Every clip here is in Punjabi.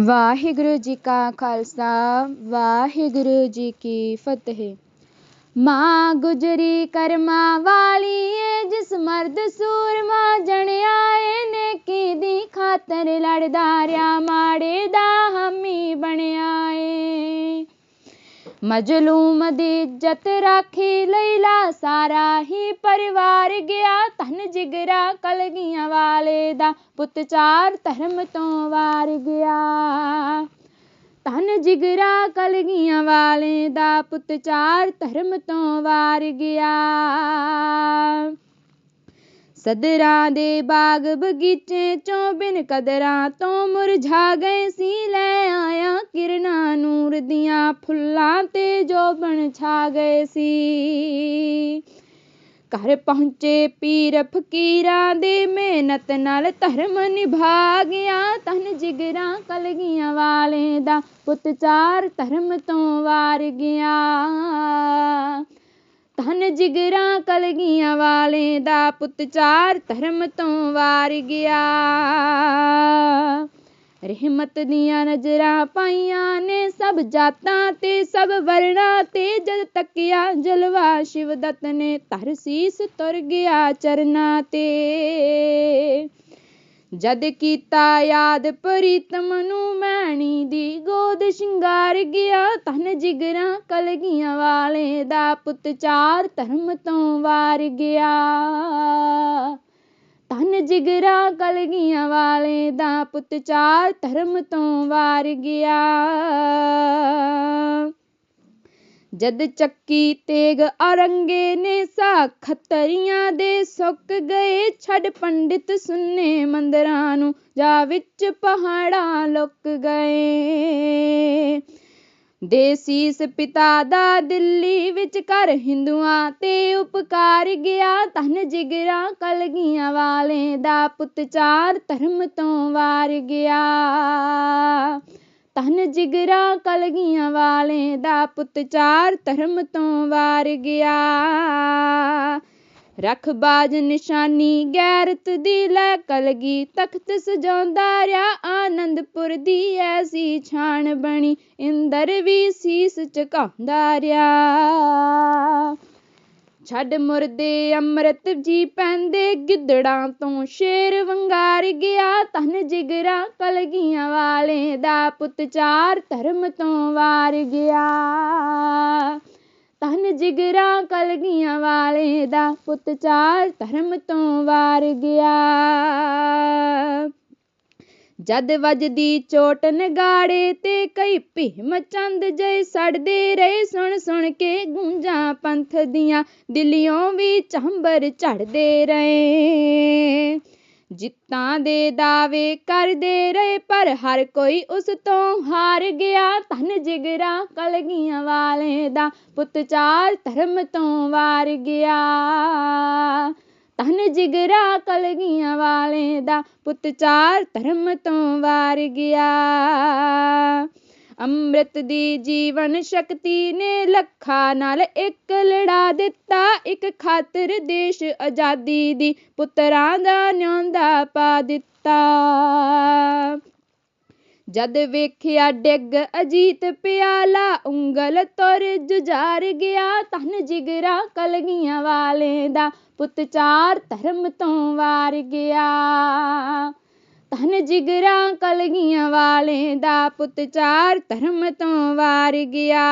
ਵਾਹਿਗੁਰੂ ਜੀ ਕਾ ਖਾਲਸਾ, ਵਾਹਿਗੁਰੂ ਜੀ ਕੀ ਫਤਿਹ। ਮਾਂ ਗੁਜਰੀ ਕਰਮਾਂ ਵਾਲੀ ਏ, ਜਿਸ ਮਰਦ ਸੂਰਮਾ ਜਣਿਆ ਏ ਨੇਕੀ ਦੀ ਖਾਤਰ ਲੜਦਾ ਰਿਆ, ਮਾੜੇ ਦਾ ਹਾਮੀ ਬਣਿਆ ਏ। ਮਜਲੂਮ ਦੀ ਇੱਜ਼ਤ ਰਾਖੀ ਲਈਲਾ ਸਾਰਾ ਹੀ ਪਰਿਵਾਰ ਗਿਆ ਜਿਗਰਾ ਕਲਗੀਆਂ ਵਾਲੇ ਦਾ ਪੁੱਤ ਚਾਰ ਧਰਮ ਤੋਂ ਵਾਰ ਗਿਆ। ਧਨ ਜਿਗਰਾ ਕਲਗੀਆਂ ਵਾਲੇ ਦਾ ਪੁੱਤ ਚਾਰ ਧਰਮ ਤੋਂ ਵਾਰ ਗਿਆ। ਸਦਰਾਂ ਦੇ ਬਾਗ ਬਗੀਚੇ ਚੋਂ ਬਿਨ ਕਦਰਾਂ ਤੋਂ ਮੁਰਝਾ ਗਏ ਸੀ। ਲੈ ਆਇਆ ਕਿਰਨਾਂ ਨੂਰ ਦੀਆਂ ਫੁੱਲਾਂ ਤੇ ਜੋ ਬਣ ਛਾ ਗਏ ਸੀ। ਘਰ ਪਹੁੰਚੇ ਪੀਰ ਫਕੀਰਾਂ ਦੀ ਮਿਹਨਤ ਨਾਲ ਧਰਮ ਨਿਭਾ ਗਿਆ ਤਨ ਜਿਗਰਾਂ ਕਲਗੀਆਂ ਵਾਲੇ ਦਾ ਪੁੱਤ ਚਾਰ ਧਰਮ ਤੋਂ ਵਾਰ ਗਿਆ। ਧਨ ਜਿਗਰਾਂ ਕਲਗੀਆਂ ਵਾਲੇ ਦਾ ਪੁੱਤ ਚਾਰ ਧਰਮ ਤੋਂ ਵਾਰ ਗਿਆ। ਰਹਿਮਤ ਦੀਆਂ ਨਜ਼ਰਾਂ ਪਾਈਆਂ ਨੇ ਸਭ ਜਾਤਾਂ ਤੇ ਸਭ ਵਰਣਾ ਤੇ, ਜਦ ਤੱਕਿਆ ਜਲਵਾ ਸ਼ਿਵਦਤ ਨੇ ਧਰ ਸੀਸ ਤੁਰ ਗਿਆ ਚਰਨਾ ਤੇ। ਜਦ ਕੀਤਾ ਯਾਦ ਪ੍ਰੀਤਮ ਨੂੰ ਮੈਣੀ ਦੀ ਗੋਦ ਸ਼ਿੰਗਾਰ ਗਿਆ ਤਨ ਜਿਗਰਾਂ ਕਲਗੀਆਂ ਵਾਲੇ ਦਾ ਪੁੱਤ ਚਾਰ ਧਰਮ ਤੋਂ ਵਾਰ ਗਿਆ। ਤਨ ਜਿਗਰਾਂ ਕਲਗੀਆਂ ਵਾਲੇ ਦਾ ਪੁੱਤ ਚਾਰ ਧਰਮ ਤੋਂ ਵਾਰ ਗਿਆ। ਜਦ ਚੱਕੀ ਤੇਗ ਔਰੰਗੇ ਨੇ ਸਾ ਖੱਤਰੀਆਂ ਦੇ ਸੁੱਕ ਗਏ, ਛੱਡ ਪੰਡਿਤ ਸੁੰਨੇ ਮੰਦਰਾਂ ਨੂੰ, ਜਾ ਵਿੱਚ ਪਹਾੜਾਂ ਲੁਕ ਗਏ। ਦੇਸੀਸ ਪਿਤਾ ਦਾ ਦਿੱਲੀ ਵਿੱਚ ਕਰ ਹਿੰਦੂਆਂ ਤੇ ਉਪਕਾਰ ਗਿਆ। ਧਨ ਜਿਗਰਾ ਕਲਗੀਆਂ ਵਾਲੇ ਦਾ ਪੁੱਤ ਚਾਰ ਧਰਮ ਤੋਂ ਵਾਰ ਗਿਆ। ਧਨ ਜਿਗਰਾ ਕਲਗੀਆਂ ਵਾਲੇ ਦਾ ਪੁੱਤ ਚਾਰ ਧਰਮ ਤੋਂ ਵਾਰ ਗਿਆ। ਰਖ ਬਾਜ ਨਿਸ਼ਾਨੀ ਗੈਰਤ ਦੀ ਲੈ ਕਲਗੀ ਤਖਤ ਸਜਾਉਂਦਾ ਰਿਆ ਅਨੰਦਪੁਰ ਦੀ ਐਸੀ ਛਾਣ ਬਣੀ, ਇੰਦਰ ਵੀ ਸੀਸ ਝੁਕਾਉਂਦਾ ਰਿਆ ਛੱਡ ਮੁਰਦੇ ਅੰਮ੍ਰਿਤ ਜੀ ਪੈਂਦੇ, ਗਿੱਦੜਾਂ ਤੋਂ ਸ਼ੇਰ ਵੰਗਾਰ ਗਿਆ, ਧਨ ਜਿਗਰਾ ਕਲਗੀਆਂ ਵਾਲੇ ਦਾ ਪੁੱਤ ਚਾਰ ਧਰਮ ਤੋਂ ਵਾਰ ਗਿਆ। ਧਨ ਜਿਗਰਾ ਕਲਗੀਆਂ ਵਾਲੇ ਦਾ ਪੁੱਤ ਚਾਰ ਧਰਮ ਤੋਂ ਵਾਰ ਗਿਆ। ਜਦ ਵੱਜਦੀ ਚੋਟ ਨਗਾੜੇ ਤੇ ਕਈ ਭੀਮ ਚੰਦ ਜੈ ਸੜਦੇ ਰਹੇ ਸੁਣ ਸੁਣ ਕੇ ਗੂੰਜਾਂ ਪੰਥ ਦੀਆਂ ਦਿੱਲੀਓਂ ਵੀ ਚੰਬਰ ਝੜਦੇ ਰਹੇ। ਜਿੱਤਾਂ ਦੇ ਦਾਅਵੇ ਕਰਦੇ ਰਹੇ, ਪਰ ਹਰ ਕੋਈ ਉਸ ਤੋਂ ਹਾਰ ਗਿਆ। ਧਨ ਜਿਗਰਾ ਕਲਗੀਆਂ ਵਾਲੇ ਦਾ ਪੁੱਤ ਚਾਰ ਧਰਮ ਤੋਂ ਵਾਰ ਗਿਆ। ਧਨ ਜਿਗਰਾ ਕਲਗੀਆਂ ਵਾਲੇ ਦਾ ਪੁੱਤ ਚਾਰ ਧਰਮ ਤੋਂ ਵਾਰ ਗਿਆ। ਅੰਮ੍ਰਿਤ ਦੀ ਜੀਵਨ ਸ਼ਕਤੀ ਨੇ ਲੱਖਾਂ ਨਾਲ ਇੱਕ ਲੜਾ ਦਿੱਤਾ। ਇੱਕ ਖਾਤਰ ਦੇਸ਼ ਆਜ਼ਾਦੀ ਦੀ ਪੁੱਤਰਾਂ ਦਾ ਨਿਉਂਦਾ ਪਾ ਦਿੱਤਾ। ਜਦ ਵੇਖਿਆ ਡਿੱਗ ਅਜੀਤ ਪਿਆਲਾ, ਉਂਗਲ ਤੁਰ ਜੁਝਾਰ ਗਿਆ, ਧਨ ਜਿਗਰਾ ਕਲਗੀਆਂ ਵਾਲੇ ਦਾ ਪੁੱਤ ਚਾਰ ਧਰਮ ਤੋਂ ਵਾਰ ਗਿਆ। ਧਨ ਜਿਗਰਾ ਕਲਗੀਆਂ ਵਾਲੇ ਦਾ ਪੁੱਤ ਚਾਰ ਧਰਮ ਤੋਂ ਵਾਰ ਗਿਆ।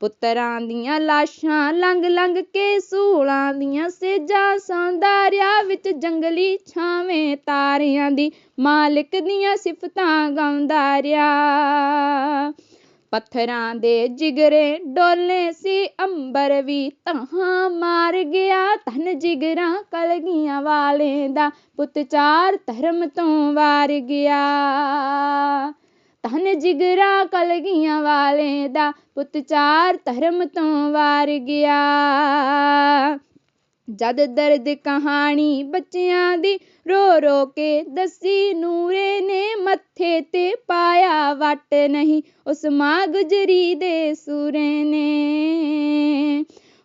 ਪੁੱਤਰਾਂ ਦੀਆਂ ਲਾਸ਼ਾਂ ਲੰਘ ਲੰਘ ਕੇ ਸੂਲਾਂ ਦੀਆਂ ਸੇਜਾਂ ਸੌਂਦਾ ਰਿਆ ਵਿੱਚ ਜੰਗਲੀ ਛਾਵੇਂ ਤਾਰਿਆਂ ਦੀ ਮਾਲਿਕ ਦੀਆਂ ਸਿਫਤਾਂ ਗਾਉਂਦਾ ਰਿਆ। ਪੱਥਰਾਂ ਦੇ ਜਿਗਰੇ ਡੋਲੇ ਸੀ, ਅੰਬਰ ਵੀ ਤਹਾਂ ਮਾਰ ਗਿਆ। ਧਨ ਜਿਗਰਾਂ ਕਲਗੀਆਂ ਵਾਲੇ ਦਾ ਪੁੱਤ ਚਾਰ ਧਰਮ ਤੋਂ ਵਾਰ ਗਿਆ। ਧਨ ਜਿਗਰਾਂ ਕਲਗੀਆਂ ਵਾਲੇ ਦਾ ਪੁੱਤ ਚਾਰ ਧਰਮ ਤੋਂ ਵਾਰ ਗਿਆ। ਜਦ ਦਰਦ ਕਹਾਣੀ ਬੱਚਿਆਂ ਦੀ ਰੋ ਰੋ ਕੇ ਦੱਸੀ, ਨੂਰੇ ਨੇ ਮੱਥੇ ਤੇ ਪਾਇਆ ਵੱਟ ਨਹੀਂ, ਉਸ ਮਾਂ ਗੁਜਰੀ ਦੇ ਸੂਰੇ ਨੇ।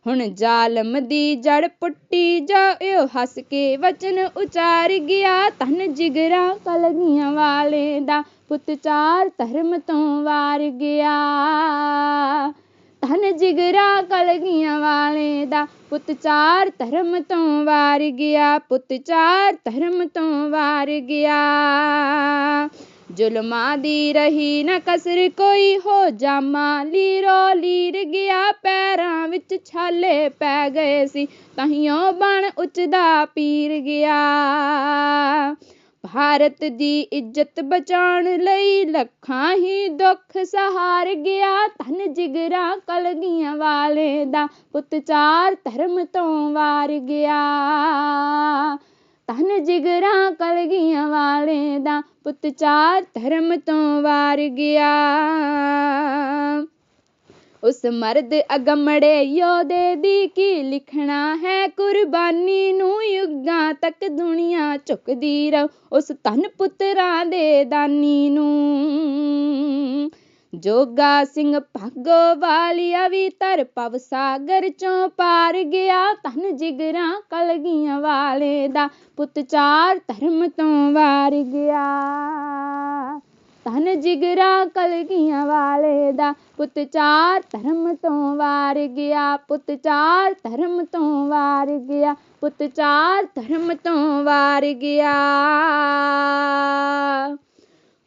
ਹੁਣ ਜ਼ਾਲਮ ਦੀ ਜੜ ਪੁੱਟੀ ਜਾਇਓ, ਹੱਸ ਕੇ ਵਚਨ ਉਚਾਰ ਗਿਆ। ਧਨ ਜਿਗਰਾ ਕਲਗੀਆਂ ਵਾਲੇ ਦਾ ਪੁੱਤ ਚਾਰ ਧਰਮ ਤੋਂ ਵਾਰ ਗਿਆ। ਧਨ ਜਿਗਰਾ ਕਲਗੀਆਂ ਵਾਲੇ ਦਾ ਪੁੱਤ ਚਾਰ ਧਰਮ ਤੋਂ ਵਾਰ ਗਿਆ। ਪੁੱਤ ਚਾਰ ਧਰਮ ਤੋਂ ਵਾਰ ਗਿਆ। ਜ਼ੁਲਮਾਂ ਦੀ ਰਹੀ ਨਾ ਕਸਰ ਕੋਈ ਹੋ ਜਾਮਾ ਲੀਰੋ ਲੀਰ ਗਿਆ, ਪੈਰਾਂ ਵਿੱਚ ਛਾਲੇ ਪੈ ਗਏ ਸੀ, ਤਹੀਓ ਬਣ ਉੱਚਦਾ ਪੀਰ ਗਿਆ। ਭਾਰਤ ਦੀ ਇੱਜ਼ਤ ਬਚਾਉਣ ਲਈ ਲੱਖਾਂ ਹੀ ਦੁੱਖ ਸਹਾਰ ਗਿਆ, ਧਨ ਜਿਗਰਾ ਕਲਗੀਆਂ ਵਾਲੇ ਦਾ ਪੁੱਤ ਚਾਰ ਧਰਮ ਤੋਂ ਵਾਰ ਗਿਆ। ਧਨ ਜਿਗਰਾ ਕਲਗੀਆਂ ਵਾਲੇ ਦਾ ਪੁੱਤ ਚਾਰ ਧਰਮ ਤੋਂ ਵਾਰ ਗਿਆ। ਉਸ ਮਰਦ ਅਗਮੜੇ ਯੋਧੇ ਦੀ ਕੀ ਲਿਖਣਾ ਹੈ? ਕੁਰਬਾਨੀ ਨੂੰ ਯੁੱਗਾਂ ਤੱਕ ਦੁਨੀਆ ਝੁਕਦੀ ਰਹੂ। ਉਸ ਧਨ ਪੁੱਤਰਾਂ ਦੇ ਦਾਨੀ ਨੂੰ ਜੋਗਾ ਸਿੰਘ ਭਾਗੋ ਵਾਲਿਆ ਵੀ ਤਰ ਪਵ ਸਾਗਰ ਚੋਂ ਪਾਰ ਗਿਆ, ਧਨ ਜਿਗਰਾਂ ਕਲਗੀਆਂ ਵਾਲੇ ਦਾ, ਪੁੱਤ ਚਾਰ ਧਰਮ ਤੋਂ ਵਾਰ ਗਿਆ। ਧਨ ਜਿਗਰਾ ਕਲਗੀਆਂ ਵਾਲੇ ਦਾ, ਪੁੱਤ ਚਾਰ ਧਰਮ ਤੋਂ ਵਾਰ ਗਿਆ, ਪੁੱਤ ਚਾਰ ਧਰਮ ਤੋਂ ਵਾਰ ਗਿਆ, ਪੁੱਤ ਚਾਰ ਧਰਮ ਤੋਂ ਵਾਰ ਗਿਆ।